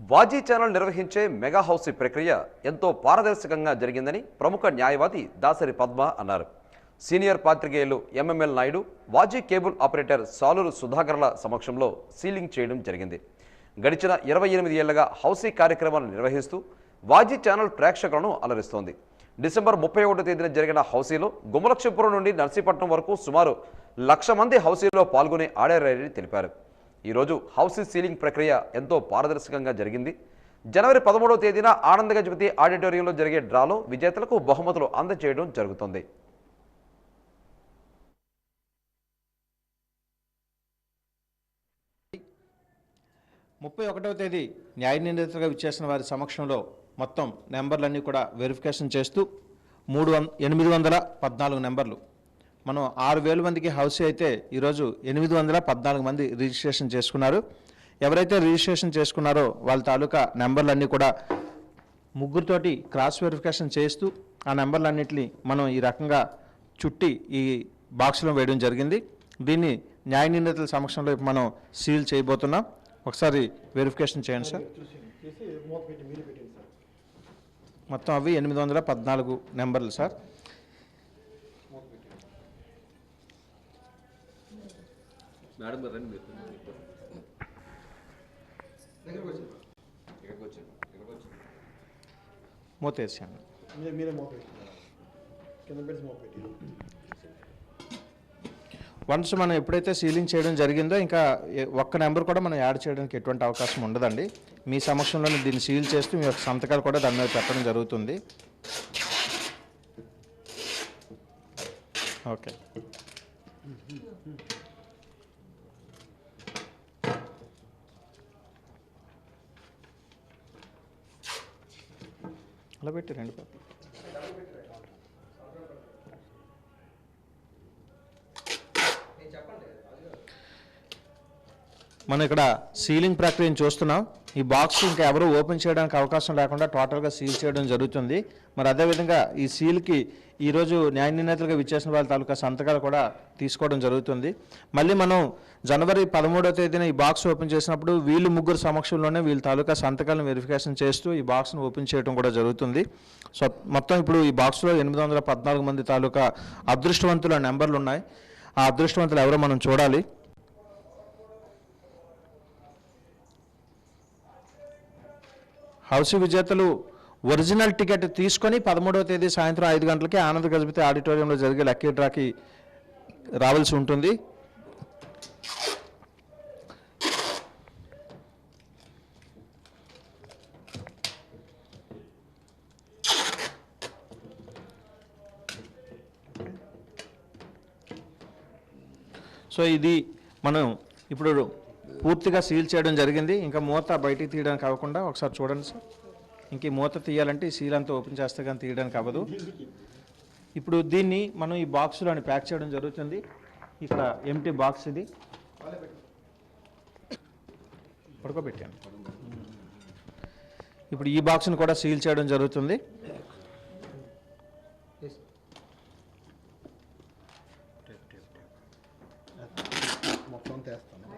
వాజీ channel నిర్వహించే mega house ప్రక్రియ ఎంతో పారదర్శకంగా జరిగిందని ప్రముఖ న్యాయవాది దాసరి పద్మ అన్నారు. సీనియర్ పాత్రికేయులు MML Naidu Vaji cable operator Saluru సుధాకర్ల సమక్షంలో సీలింగ్ చేయడం జరిగింది. గడిచిన ఇరవై ఎనిమిది ఏళ్ళుగా హౌసీ కార్యక్రమాలు నిర్వహిస్తూ వాజీ ఛానల్ ప్రేక్షకులను అలరిస్తోంది. డిసెంబర్ ముప్పై ఒకటో తేదీన జరిగిన హౌసీలో గుమలక్షపురం నుండి నర్సీపట్నం వరకు సుమారు లక్ష మంది హౌసీలో పాల్గొని ఆడారని తెలిపారు. ఈరోజు హౌసీ సీలింగ్ ప్రక్రియ ఎంతో పారదర్శకంగా జరిగింది. జనవరి పదమూడవ తేదీన ఆనంద గజపతి ఆడిటోరియంలో జరిగే డ్రాలో విజేతలకు బహుమతులు అందజేయడం జరుగుతుంది. ముప్పై ఒకటవ తేదీ న్యాయ నిందితులుగా విచ్చేసిన వారి సమక్షంలో మొత్తం నెంబర్లన్నీ కూడా వెరిఫికేషన్ చేస్తూ మూడు వం ఎనిమిది వందల పద్నాలుగు నెంబర్లు మనం ఆరు వేల మందికి హౌస్ అయితే ఈరోజు ఎనిమిది వందల పద్నాలుగు మంది రిజిస్ట్రేషన్ చేసుకున్నారు. ఎవరైతే రిజిస్ట్రేషన్ చేసుకున్నారో వాళ్ళ తాలూకా నెంబర్లన్నీ కూడా ముగ్గురితోటి క్రాస్ వెరిఫికేషన్ చేస్తూ ఆ నెంబర్లన్నింటినీ మనం ఈ రకంగా చుట్టి ఈ బాక్స్లో వేయడం జరిగింది. దీన్ని న్యాయ నిర్ణేతల సమక్షంలో మనం సీల్ చేయబోతున్నాం. ఒకసారి వెరిఫికేషన్ చేయండి సార్. మొత్తం అవి ఎనిమిది వందల పద్నాలుగు నెంబర్లు సార్. మూతేసాను మీరే. మీరే వన్స్ మనం ఎప్పుడైతే సీలింగ్ చేయడం జరిగిందో ఇంకా ఒక్క నెంబర్ కూడా మనం యాడ్ చేయడానికి ఎటువంటి అవకాశం ఉండదండి. మీ సమక్షంలోనే దీన్ని సీల్ చేస్తూ మీ యొక్క సంతకాలు కూడా దాని మీద పెట్టడం జరుగుతుంది. ఓకే. అలా పెట్టి పాప మనం ఇక్కడ సీలింగ్ ప్రక్రియను చూస్తున్నాం. ఈ బాక్స్ ఇంకా ఎవరు ఓపెన్ చేయడానికి అవకాశం లేకుండా టోటల్గా సీల్ చేయడం జరుగుతుంది. మరి అదేవిధంగా ఈ సీల్కి ఈరోజు న్యాయ నిర్ణేతలుగా విచ్చేసిన వాళ్ళ తాలూకా సంతకాలు కూడా తీసుకోవడం జరుగుతుంది. మళ్ళీ మనం జనవరి పదమూడవ తేదీన ఈ బాక్స్ ఓపెన్ చేసినప్పుడు వీళ్ళు ముగ్గురు సమక్షంలోనే వీళ్ళ తాలూకా సంతకాలను వెరిఫికేషన్ చేస్తూ ఈ బాక్స్ను ఓపెన్ చేయడం కూడా జరుగుతుంది. సో మొత్తం ఇప్పుడు ఈ బాక్స్లో ఎనిమిది వందల పద్నాలుగు మంది తాలూకా అదృష్టవంతుల నెంబర్లు ఉన్నాయి. ఆ అదృష్టవంతులు ఎవరో మనం చూడాలి. హౌస్ విజేతలు ఒరిజినల్ టికెట్ తీసుకొని పదమూడవ తేదీ సాయంత్రం ఐదు గంటలకి ఆనంద్ గజపతి ఆడిటోరియంలో జరిగే లక్కీ డ్రాకి రావాల్సి ఉంటుంది. సో ఇది మనం ఇప్పుడు పూర్తిగా సీల్ చేయడం జరిగింది. ఇంకా మూత బయటికి తీయడానికి అవ్వకుండా ఒకసారి చూడండి సార్. ఇంక ఈ మూత తీయాలంటే ఈ సీల్ అంతా ఓపెన్ చేస్తే కానీ తీయడానికి అవ్వదు. ఇప్పుడు దీన్ని మనం ఈ బాక్స్లోని ప్యాక్ చేయడం జరుగుతుంది. ఇక్కడ ఎంటీ బాక్స్ ఇది. పడుకోబెట్టాను ఇప్పుడు ఈ బాక్స్ని కూడా సీల్ చేయడం జరుగుతుంది మొత్తం తెస్తాను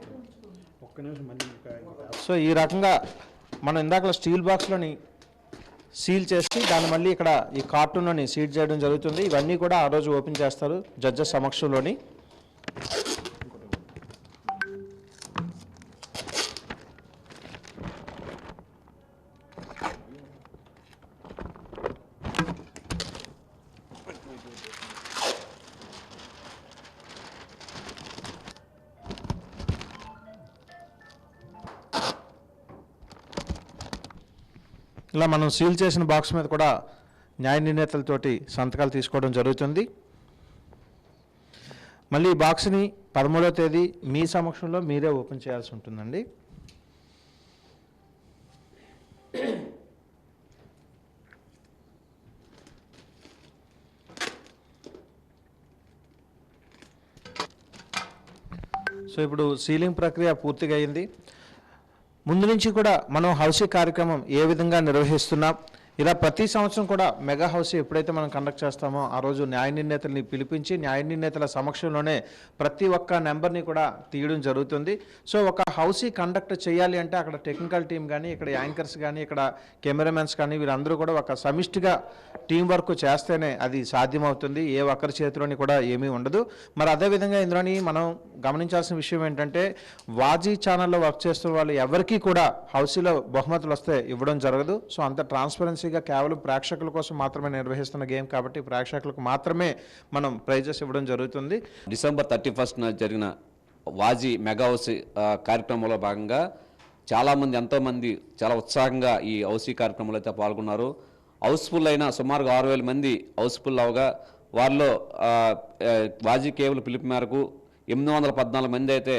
ఒక్క నిమిషం మళ్ళీ సో ఈ రకంగా మనం ఇందాక స్టీల్ బాక్స్లోని సీల్ చేసి దాన్ని మళ్ళీ ఇక్కడ ఈ కార్టూన్లోని సీల్ చేయడం జరుగుతుంది. ఇవన్నీ కూడా ఆ రోజు ఓపెన్ చేస్తారు జడ్జెస్ సమక్షంలోని. ఇలా మనం సీల్ చేసిన బాక్స్ మీద కూడా న్యాయ నిర్ణేతలతోటి సంతకాలు తీసుకోవడం జరుగుతుంది. మళ్ళీ ఈ బాక్స్ని పదమూడవ తేదీ మీ సమక్షంలో మీరే ఓపెన్ చేయాల్సి ఉంటుందండి. సో ఇప్పుడు సీలింగ్ ప్రక్రియ పూర్తిగా అయింది. ముందు నుంచి కూడా మనం హౌసీ కార్యక్రమం ఏ విధంగా నిర్వహిస్తున్నాం ఇలా ప్రతి సంవత్సరం కూడా మెగా హౌస్ ఎప్పుడైతే మనం కండక్ట్ చేస్తామో ఆ రోజు న్యాయ నిర్ణేతల్ని పిలిపించి న్యాయ నిర్ణేతల సమక్షంలోనే ప్రతి ఒక్క నెంబర్ని కూడా తీయడం జరుగుతుంది. సో ఒక హౌసీ కండక్ట్ చేయాలి అంటే అక్కడ టెక్నికల్ టీం కానీ ఇక్కడ యాంకర్స్ కానీ ఇక్కడ కెమెరామెన్స్ కానీ వీళ్ళందరూ కూడా ఒక సమిష్టిగా టీం వర్క్ చేస్తేనే అది సాధ్యమవుతుంది. ఏ ఒక్కరి చేతిలోని కూడా ఏమీ ఉండదు. మరి అదేవిధంగా ఇందులోని మనం గమనించాల్సిన విషయం ఏంటంటే వాజీ ఛానల్లో వర్క్ చేస్తున్న వాళ్ళు ఎవరికీ కూడా హౌసీలో బహుమతులు వస్తే ఇవ్వడం జరగదు. సో అంత ట్రాన్స్పరెన్సీగా కేవలం ప్రేక్షకుల కోసం మాత్రమే నిర్వహిస్తున్న గేమ్ కాబట్టి ప్రేక్షకులకు మాత్రమే మనం ప్రైజెస్ ఇవ్వడం జరుగుతుంది. డిసెంబర్ థర్టీ ఫస్ట్న జరిగిన వాజీ మెగా హౌస్ కార్యక్రమంలో భాగంగా చాలామంది ఎంతోమంది చాలా ఉత్సాహంగా ఈ హౌసీ కార్యక్రమంలో అయితే పాల్గొన్నారు. హౌస్ఫుల్ అయిన సుమారుగా ఆరు వేల మంది హౌస్ఫుల్ అవగా వారిలో వాజీ కేబుల్ పిలుపు మేరకు ఎనిమిది వందల పద్నాలుగు మంది అయితే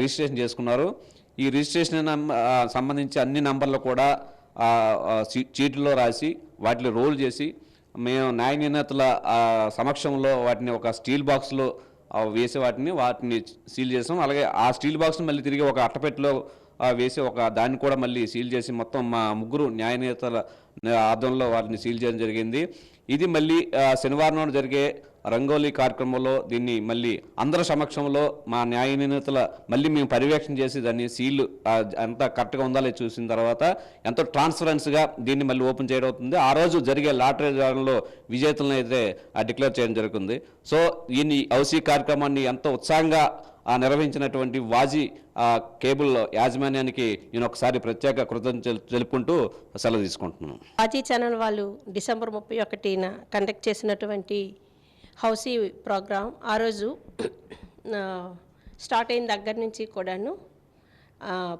రిజిస్ట్రేషన్ చేసుకున్నారు. ఈ రిజిస్ట్రేషన్ సంబంధించి అన్ని నంబర్లు కూడా చీట్లో రాసి వాటిని రోల్ చేసి మేము న్యాయ నిర్ణేతల సమక్షంలో వాటిని ఒక స్టీల్ బాక్స్లో వేసి వాటిని వాటిని సీల్ చేసాం. అలాగే ఆ స్టీల్ బాక్స్ని మళ్ళీ తిరిగి ఒక అట్టపెట్టెలో వేసి ఒక దాన్ని కూడా మళ్ళీ సీల్ చేసి మొత్తం మా ముగ్గురు న్యాయ నేతల ఆధ్వర్యంలో వారిని సీల్ చేయడం జరిగింది. ఇది మళ్ళీ శనివారం నాడు జరిగే రంగోలీ కార్యక్రమంలో దీన్ని మళ్ళీ అందరి సమక్షంలో మా న్యాయ నిర్ణేతల మళ్ళీ మేము పర్యవేక్షణ చేసి దాన్ని సీల్ ఎంత కరెక్ట్గా ఉందా చూసిన తర్వాత ఎంతో ట్రాన్స్పరెన్స్గా దీన్ని మళ్ళీ ఓపెన్ చేయడం అవుతుంది. ఆ రోజు జరిగే లాటరీ డ్రాలో విజేతలను అయితే డిక్లేర్ చేయడం జరుగుతుంది. సో దీన్ని హౌసీ కార్యక్రమాన్ని ఎంతో ఉత్సాహంగా నిర్వహించినటువంటి వాజీ ఆ, కేబుల్ యాజమాన్యానికి నేను ఒకసారి ప్రత్యేక కృతజ్ఞతలు తెలుపుకుంటూ సెలవు తీసుకుంటున్నాను. ఆజీ ఛానల్ వాళ్ళు డిసెంబర్ ముప్పై ఒకటిన కండక్ట్ చేసినటువంటి హౌసీ ప్రోగ్రాం ఆ రోజు స్టార్ట్ అయిన దగ్గర నుంచి కూడాను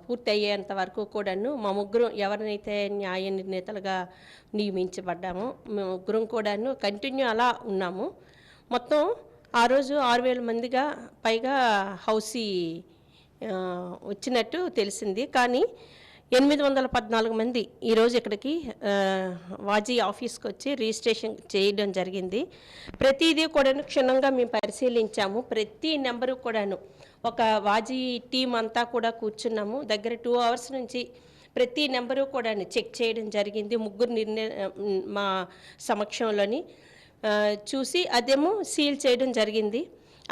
పూర్తి అయ్యేంత వరకు కూడాను మా ముగ్గురు ఎవరినైతే న్యాయ నిర్ణేతలుగా నియమించబడ్డామో మేము ముగ్గురం కూడాను కంటిన్యూ అలా ఉన్నాము. మొత్తం ఆ రోజు ఆరు వేల మందిగా పైగా హౌసీ వచ్చినట్టు తెలిసింది. కానీ ఎనిమిది వందల పద్నాలుగు మంది ఈరోజు ఇక్కడికి వాజీ ఆఫీస్కి వచ్చి రిజిస్ట్రేషన్ చేయడం జరిగింది. ప్రతిదీ కూడాను క్షుణ్ణంగా మేము పరిశీలించాము. ప్రతి నెంబరు కూడాను ఒక వాజీ టీం అంతా కూడా కూర్చున్నాము. దగ్గర టూ అవర్స్ నుంచి ప్రతి నెంబరు కూడా చెక్ చేయడం జరిగింది. ముగ్గురు నిర్ణయ మా సమక్షంలోని చూసి అదేమో సీల్ చేయడం జరిగింది.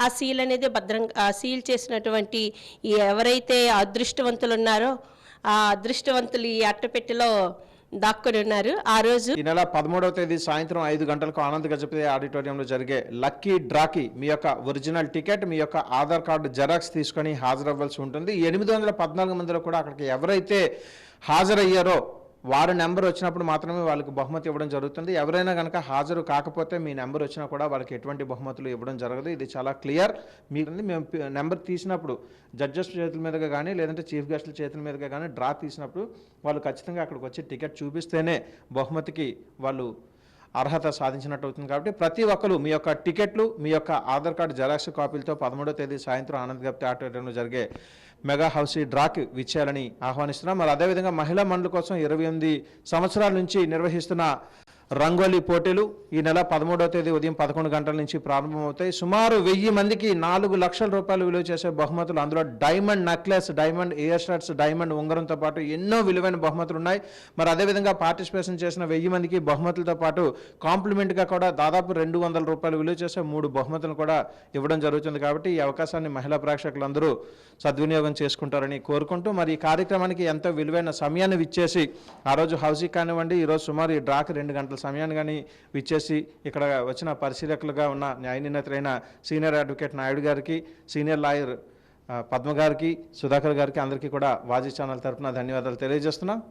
ఆ సీల్ అనేది భద్రంగా ఆ సీల్ చేసినటువంటి ఎవరైతే అదృష్టవంతులు ఉన్నారో ఆ అదృష్టవంతులు ఈ అట్టపెట్టెలో దాక్కుని ఉన్నారు. ఆ రోజు ఈ నెల పదమూడవ తేదీ సాయంత్రం ఐదు గంటలకు ఆనంద్ గజపతి ఆడిటోరియంలో జరిగే లక్కీ డ్రాకి మీ యొక్క ఒరిజినల్ టికెట్ మీ యొక్క ఆధార్ కార్డు జెరాక్స్ తీసుకొని హాజరవ్వాల్సి ఉంటుంది. ఎనిమిది వందల పద్నాలుగు మందిలో కూడా అక్కడికి ఎవరైతే హాజరయ్యారో వారి నెంబర్ వచ్చినప్పుడు మాత్రమే వాళ్ళకి బహుమతి ఇవ్వడం జరుగుతుంది. ఎవరైనా కనుక హాజరు కాకపోతే మీ నెంబర్ వచ్చినా కూడా వాళ్ళకి ఎటువంటి బహుమతులు ఇవ్వడం జరగదు. ఇది చాలా క్లియర్. మీరు మేము నెంబర్ తీసినప్పుడు జడ్జెస్ చేతుల మీదుగా కానీ లేదంటే చీఫ్ గెస్ట్ల చేతుల మీదుగా కానీ డ్రా తీసినప్పుడు వాళ్ళు ఖచ్చితంగా అక్కడికి వచ్చి టికెట్ చూపిస్తేనే బహుమతికి వాళ్ళు అర్హత సాధించినట్టు అవుతుంది కాబట్టి ప్రతి ఒక్కరు మీ యొక్క టికెట్లు మీ యొక్క ఆధార్ కార్డు జెరాక్స్ కాపీలతో పదమూడో తేదీ సాయంత్రం ఆనంద్ గప్తి ఆడిటోరియంలో జరిగే మెగా హౌసీ డ్రాకి విచ్చేయాలని ఆహ్వానిస్తున్నాం. మరి అదేవిధంగా మహిళా మండలి కోసం ఇరవై ఎనిమిది సంవత్సరాల నుంచి నిర్వహిస్తున్న రంగోలీ పోటీలు ఈ నెల పదమూడవ తేదీ ఉదయం పదకొండు గంటల నుంచి ప్రారంభమవుతాయి. సుమారు వెయ్యి మందికి నాలుగు లక్షల రూపాయలు విలువ చేసే బహుమతులు అందులో డైమండ్ నెక్లెస్ డైమండ్ ఇయర్ షర్ట్స్ డైమండ్ ఉంగరంతో పాటు ఎన్నో విలువైన బహుమతులు ఉన్నాయి. మరి అదేవిధంగా పార్టిసిపేషన్ చేసిన వెయ్యి మందికి బహుమతులతో పాటు కాంప్లిమెంట్గా కూడా దాదాపు రెండు వందల రూపాయలు విలువ చేసే మూడు బహుమతులు కూడా ఇవ్వడం జరుగుతుంది కాబట్టి ఈ అవకాశాన్ని మహిళా ప్రేక్షకులందరూ సద్వినియోగం చేసుకుంటారని కోరుకుంటూ మరి ఈ కార్యక్రమానికి ఎంతో విలువైన సమయాన్ని విచ్చేసి ఆ రోజు హౌసింగ్ కానివ్వండి ఈరోజు సుమారు ఈ డ్రాక్ రెండు గంటల సమయాన్ని కానీ విచ్చేసి ఇక్కడ వచ్చిన పరిశీలకులుగా ఉన్న న్యాయ నిర్ణేతలైన సీనియర్ అడ్వకేట్ నాయుడు గారికి సీనియర్ లాయర్ పద్మ గారికి సుధాకర్ గారికి అందరికీ కూడా వాజీ ఛానల్ తరఫున ధన్యవాదాలు తెలియజేస్తున్నాం.